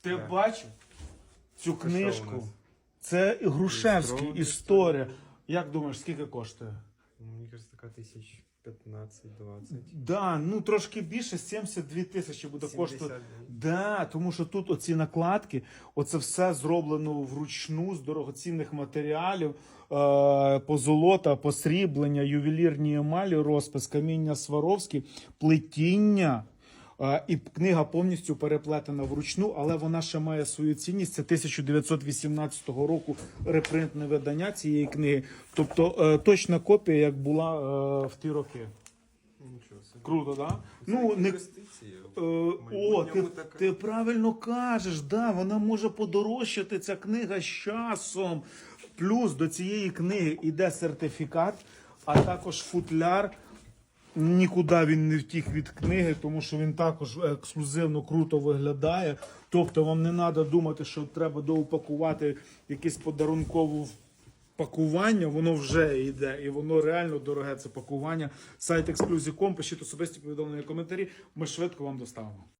Ти бачив цю книжку? Це Грушевський Історія. Як думаєш, скільки коштує? Ну, Мені кажется, така тисяч 15-20. Да, ну трошки більше, 72 тисячі буде коштувати. Да, тому що тут оці накладки, оце все зроблено вручну з дорогоцінних матеріалів, е, позолота, посріблення, ювелірні емалі, розпис, каміння Сваровські, плетіння. І книга повністю переплетена вручну, але вона ще має свою цінність. Це 1918 року репринтне видання цієї книги. Тобто е, точна копія, як була е, в ті роки. Круто, да? Це Ну, не. Е, О, ти, така- ти правильно кажеш, да, вона може подорожчати ця книга з часом. Плюс до цієї книги йде сертифікат, а також футляр. Нікуди він не втік від книги, тому що він також ексклюзивно круто виглядає. Тобто вам не треба думати, що треба доупакувати якесь подарункове пакування, воно вже йде, і воно реально дороге. Це пакування. Сайт Exclusive.com, пишіть особисті повідомлення коментарі. Ми швидко вам доставимо.